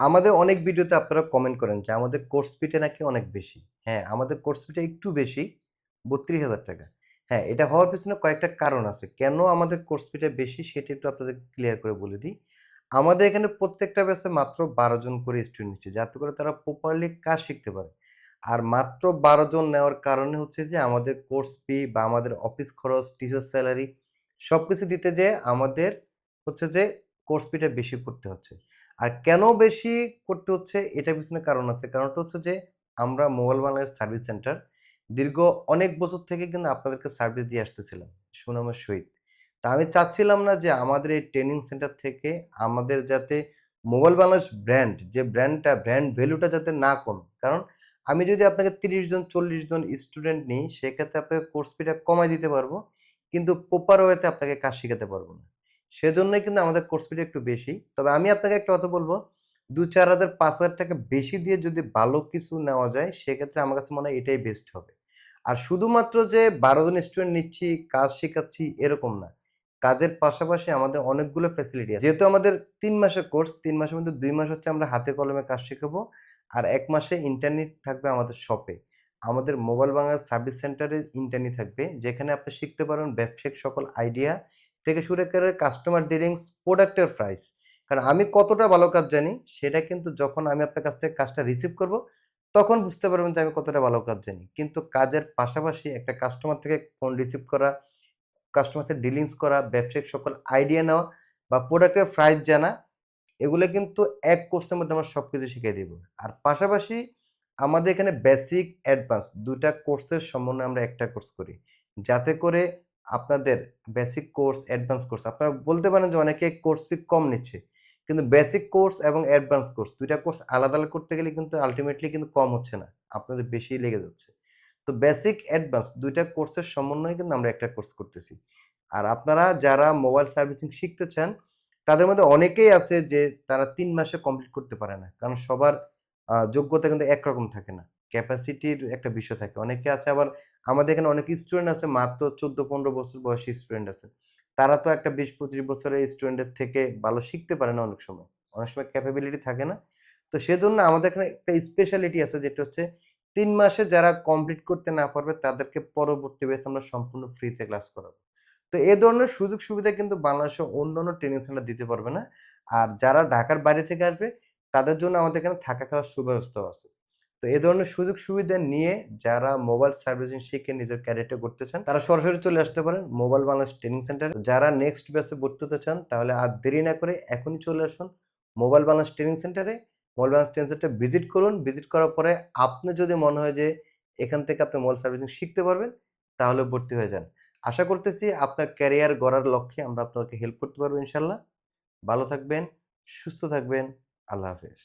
আমাদের অনেক ভিডিওতে আপনারা কমেন্ট করেন যে, আমাদের কোর্স ফিটা নাকি অনেক বেশি? হ্যাঁ আমাদের কোর্স ফিটা একটু বেশি, বত্রিশ হাজার টাকা। হ্যাঁ এটা হওয়ার পেছনে কয়েকটা কারণ আছে। কেন আমাদের কোর্স ফিটা বেশি, সেটা একটু আপনাদের ক্লিয়ার করে বলে দিই। আমাদের এখানে প্রত্যেকটা ব্যাচে মাত্র বারো জন করে স্টুডেন্ট নিচ্ছে, যাতে করে তারা প্রপারলি কাজ শিখতে পারে। আর মাত্র বারো জন নেওয়ার কারণে হচ্ছে যে, আমাদের কোর্স ফি বা আমাদের অফিস খরচ টিচার স্যালারি সব কিছু দিতে যে আমাদের হচ্ছে যে কোর্স ফিটা বেশি করতে হচ্ছে। আর কেন বেশি করতে হচ্ছে? এটা পিছনে কারণ আছে। কারণটা হচ্ছে যে, আমরা মোবাইল বাংলাদেশ সার্ভিস সেন্টার দীর্ঘ অনেক বছর থেকে কিন্তু আপনাদেরকে সার্ভিস দিয়ে আসতেছিলাম, সুনামের সহিত। তা আমি চাচ্ছিলাম না যে আমাদের এই ট্রেনিং সেন্টার থেকে আমাদের যাতে মোবাইল বাংলাদেশ ব্র্যান্ড, যে ব্র্যান্ডটা, ব্র্যান্ড ভ্যালুটা যাতে না কম। কারণ আমি যদি আপনাকে তিরিশ জন, চল্লিশ জন স্টুডেন্ট নিই, সেক্ষেত্রে আপনাকে কোর্স ফিটা কমাই দিতে পারব, কিন্তু প্রপার ওয়েতে আপনাকে কাজ শেখাতে পারব না। সেজন্যই কিন্তু আমাদের কোর্স ফিটা একটু বেশি। তবে আমি আপনাকে একটা কথা বলব, দু চার হাজার পাঁচ হাজার টাকা বেশি দিয়ে যদি ভালো কিছু নেওয়া যায়, সেক্ষেত্রে আমার কাছে মনে হয় এটাই বেস্ট হবে। আর শুধুমাত্র যে বারো জন স্টুডেন্ট নিচ্ছি, কাজ শেখাচ্ছি, এরকম না। কাজের পাশাপাশি আমাদের অনেকগুলো ফ্যাসিলিটি আছে। যেহেতু আমাদের তিন মাসের কোর্স তিন মাসের মধ্যে দুই মাস হচ্ছে আমরা হাতে কলমে কাজ শেখাবো, আর এক মাসে ইন্টারনেট থাকবে আমাদের শপে আমাদের মোবাইল বাংলা সার্ভিস সেন্টারে ইন্টারনেট থাকবে, যেখানে আপনি শিখতে পারবেন ব্যবসায়িক সকল আইডিয়া থেকে শুরু করে কাস্টমার ডিলিংস প্রোডাক্টের প্রাইস কারণ আমি কতটা ভালো কাজ জানি, সেটা কিন্তু যখন আমি আপনার কাছ থেকে কাজটা রিসিভ করব, তখন বুঝতে পারবেন যে আমি কতটা ভালো কাজ জানি। কিন্তু কাজের পাশাপাশি একটা কাস্টমার থেকে ফোন রিসিভ করা কাস্টমার থেকে ডিলিংস করা, ব্যবসায়িক সকল আইডিয়া নেওয়া বা প্রোডাক্টের প্রাইস জানা, এগুলো কিন্তু এক কোর্সের মধ্যে আমরা সব কিছু শিখিয়ে দিব। আর পাশাপাশি আমাদের এখানে বেসিক অ্যাডভান্স দুটা কোর্সের সমন্বয়ে আমরা একটা কোর্স করি। যাতে করে আপনাদের বেসিক কোর্স অ্যাডভান্স কোর্স আপনারা বলতে পারেন যে অনেকে কোর্স ফি কম নিচ্ছে, কিন্তু বেসিক কোর্স এবং অ্যাডভান্স কোর্স দুইটা কোর্স আলাদা আলাদা করতে গেলে কিন্তু আলটিমেটলি কিন্তু কম হচ্ছে না, আপনাদের বেশি লেগে যাচ্ছে। তো বেসিক অ্যাডভান্স দুইটা কোর্সের সমন্বয়ে কিন্তু আমরা একটা কোর্স করতেছি। আর আপনারা যারা মোবাইল সার্ভিসিং শিখতে চান, তাদের মধ্যে অনেকেই আছে যে তারা তিন মাসে কমপ্লিট করতে পারে না, কারণ সবার যোগ্যতা কিন্তু একরকম থাকে না। ক্যাপাসিটির একটা বিষয় থাকে। অনেকে আছে আবার আমাদের এখানে অনেক স্টুডেন্ট আছে, মাত্র চোদ্দ পনেরো বছর বয়সী স্টুডেন্ট আছে। তারা তো একটা বিশ পঁচিশ বছরের স্টুডেন্টের থেকে ভালো শিখতে পারে না অনেক সময়। অনেক সময় ক্যাপাবিলিটি থাকে না। তো সেজন্য আমাদের এখানে একটা স্পেশালিটি আছে যেটা হচ্ছে তিন মাসে যারা কমপ্লিট করতে না পারবে তাদেরকে পরবর্তী বেস আমরা সম্পূর্ণ ফ্রিতে ক্লাস করাবো। তো এ ধরনের সুযোগ সুবিধা কিন্তু বাংলাদেশে অন্যান্য ট্রেনিং সেন্টার দিতে পারবে না। আর যারা ঢাকার বাইরে থেকে আসবে, তাদের জন্য আমাদের এখানে থাকা খাওয়ার সুব্যবস্থাও আছে। তো এই ধরনের সুযোগ সুবিধা নিয়ে যারা মোবাইল সার্ভিসিং শিখে নিজের ক্যারিয়ারটা করতে চান, তারা সরাসরি চলে আসতে পারেন মোবাইল বাংলাদেশ ট্রেনিং সেন্টার যারা নেক্সট ব্যাচে ভর্তি হতে চান, তাহলে আর দেরি না করে এখনই চলে আসুন মোবাইল বাংলাদেশ ট্রেনিং সেন্টারে mobile Bangladesh training centre visit করুন। ভিজিট করার পরে আপনি যদি মনে হয় যে এখান থেকে আপনি মোবাইল সার্ভিসিং শিখতে পারবেন, তাহলে ভর্তি হয়ে যান। আশা করতেছি আপনার ক্যারিয়ার গড়ার লক্ষ্যে আমরা আপনাকে হেল্প করতে পারব ইনশাল্লাহ ভালো থাকবেন, সুস্থ থাকবেন। আল্লাহ হাফেজ।